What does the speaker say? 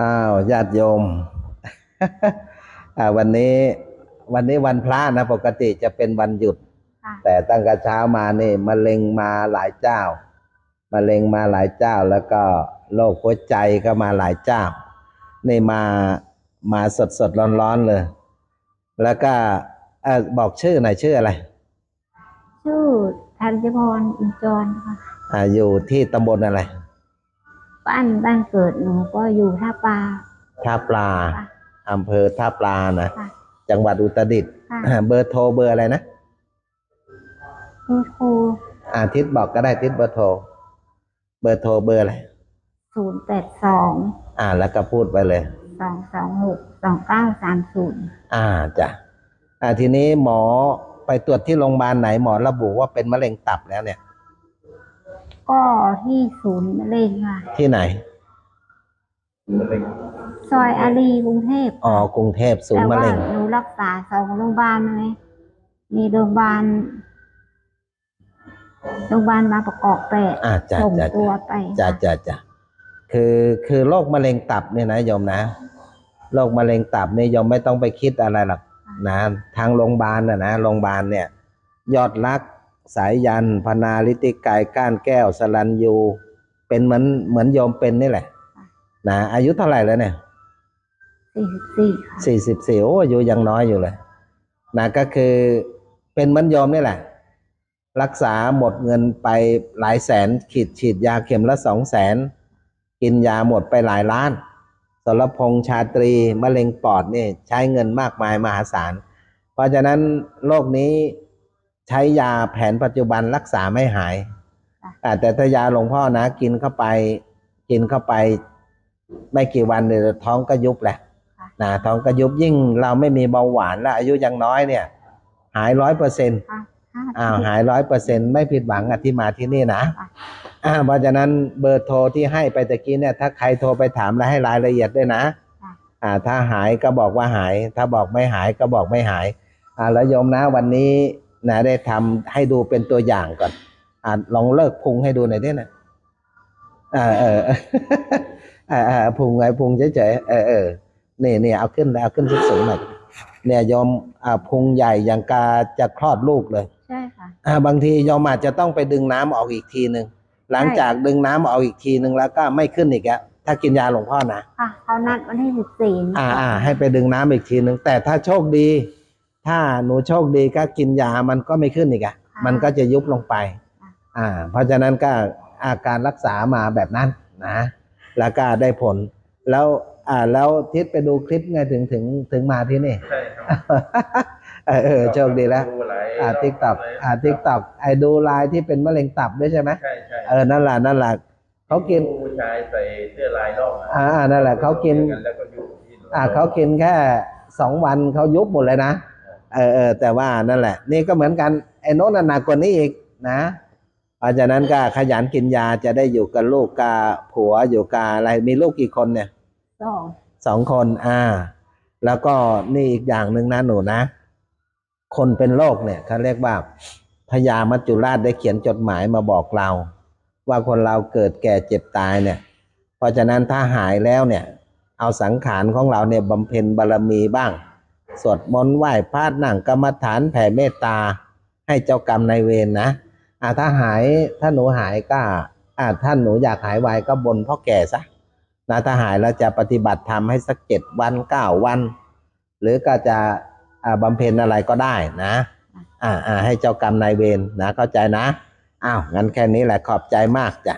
อ้าวญาติโยม อ่า วันนี้ วันนี้วันพระนะ ปกติจะเป็นวันหยุดค่ะแต่ตั้งแต่เช้ามานี่มะเร็งมาหลายเจ้ามะเร็งมาหลายเจ้า แล้วก็โรคหัวใจก็มาหลายเจ้า นี่มามาสดสดร้อนร้อนๆเลย แล้วก็เอ่อบอกชื่อหน่อยชื่ออะไร ชื่อธัญพรอินจรค่ะ อ่า อยู่ที่ตำบลอะไร บ้านบ้านเกิดหนูก็อยู่ท่าปลา ท่าปลาค่ะอำเภอท่าปลานะค่ะจังหวัดอุตรดิตถ์ค่ะเบอร์โทรเบอร์อะไรนะเบอร์โทรอาทิตย์บอกก็ได้ทิศเบอร์โทรเบอร์โทรเบอร์อะไรศูนย์แปดสองอ่า แล้วก็พูดไปเลย สองสองหกสองเก้าสามศูนย์อ่าจ้ะอ่าทีนี้หมอไปตรวจที่โรงพยาบาลไหนหมอระบุว่าเป็นมะเร็งตับแล้วเนี่ย ก็ที่ศูนย์มะเร็งค่ะที่ไหน ซอยอารีกรุงเทพอ๋อกรุงเทพศูนแต่ย์มะว่าเร็งหนูรักษาสองโรงพยาบาลเลยมีโรงพยาบาลโรงพยาบาลมาประกอบแปดอ่าจ้ะส่งจ้ะตัวจ้ะไปจ้ะจ้ะจ้ะคือคือโรคมะเร็งตับเนี่ยนะโยมนะโรคมะเร็งตับเนี่ยโยมไม่ต้องไปคิดอะไรหรอกนะทางโรงพยาบาลนะนะโรงพยาบาลเนี่ย ยอดรัก สายยันพนาลิติกายก้านแก้วสลันยู เป็นเหมือนเหมือนโยมเป็นนี่แหละนะอายุเท่าไหร่แล้วเนี่ยสี่สิบสี่ค่ะสี่สิบสี่โอ้อายุยังน้อยอยู่เลยนะก็คือเป็นเหมือนโยมนี่แหละ รักษาหมดเงินไปหลายแสนขีดฉีดยาเข็มละสองแสนกินยาหมดไปหลายล้านสรพงษ์ชาตรีมะเร็งปอดนี่ใช้เงินมากมายมหาศาล เพราะฉะนั้นโรคนี้ ใช้ยาแผนปัจจุบันรักษาไม่หายอ่าแต่ถ้ายาหลวงพ่อนะ กินเข้าไป กินเข้าไป ไม่กี่วันเดี๋ยวท้องก็ยุบแหละนะท้องก็ยุบยิ่งเราไม่มีเบาหวานและอายุยังน้อยเนี่ย หายร้อยเปอร์เซ็นต์ค่ะห้าอ้าวสิบหายร้อยเปอร์เซ็นไม่ผิดหวังอะที่มาที่นี่นะค่ะอ่าเพราะฉะนั้นเบอร์โทรที่ให้ไปตะกี้เนี่ย ถ้าใครโทรไปถามแล้วให้รายละเอียดด้วยนะค่ะอ่า ถ้าหายก็บอกว่าหาย ถ้าบอกไม่หายก็บอกไม่หาย อ่าแล้วโยมนะวันนี้ นะได้ทำให้ดูเป็นตัวอย่างก่อนอ่าลองเลิกพุงให้ดูหน่อยดินะเออเออเออเออพุงไงพุงเฉยๆเออเออนี่นี่เอาขึ้นเอาขึ้นสูงๆหน่อยเนี่ยโยมอ่าพุงใหญ่อย่างกาจะคลอดลูกเลยใช่ค่ะอ่าบางทีโยมอาจจะต้องไปดึงน้ำออกอีกทีหนึ่งหลังจากดึงน้ำออกอีกทีหนึ่งแล้วก็ไม่ขึ้นอีกแล้วถ้ากินยาหลวงพ่อนะค่ะเขานัดวันที่สิบสี่อ่าอ่าให้ไปดึงน้ำอีกทีหนึ่งแต่ถ้าโชคดี ถ้าหนูโชคดีก็กินยามันก็ไม่ขึ้นอีกอะมันก็จะยุบลงไป อ่า เพราะฉะนั้นก็อาการรักษามาแบบนั้นนะ แล้วก็ได้ผล แล้ว อ่า แล้วทิศไปดูคลิปไงถึงถึงถึงมาที่นี่ ใช่ครับ เออเออโชคดีแล้วดูหลายอ่าทิกตอกอ่าทิกตอกไอ้ดูไลน์ที่เป็นมะเร็งตับด้วยใช่ไหมใช่ใช่เออ นั่นแหละ นั่นแหละเขากินผู้ชายใส่เสื้อลายล่องะอ่าอ่า นั่นแหละเขากินแล้วก็อยู่ที่อ่าเขากินแค่สองวันเขายุบหมดเลยนะ เออเออแต่ว่านั่นแหละ นี่ก็เหมือนกันไอ้โน้นนะหนักกว่านี้อีกนะเพราะฉะนั้นก็ขยันกินยาจะได้อยู่กับลูกกับผัวอยู่กับอะไรมีลูกกี่คนเนี่ยสองสองคนอ่า แล้วก็นี่อีกอย่างหนึ่งนะหนูนะ คนเป็นโรคเนี่ยเขาเรียกว่าพญามัจจุราชได้เขียนจดหมายมาบอกเรา ว่าคนเราเกิดแก่เจ็บตายเนี่ย เพราะฉะนั้นถ้าหายแล้วเนี่ย เอาสังขารของเราเนี่ยบำเพ็ญบารมีบ้าง สวดมนต์ไหว้พระนั่งกรรมฐานแผ่เมตตา ให้เจ้ากรรมนายเวรนะอ่าถ้าหายถ้าหนูหายก็อ่าถ้านหนูอยากหายไวก็บนพ่อแก่ซะนะถ้าหายแล้วจะปฏิบัติธรรมให้สักเจ็ดวันเก้าวัน หรือก็จะอ่าบำเพ็ญอะไรก็ได้นะอ่าอ่าให้เจ้ากรรมนายเวรนะเข้าใจนะอ้าวงั้นแค่นี้แหละขอบใจมากจ้ะ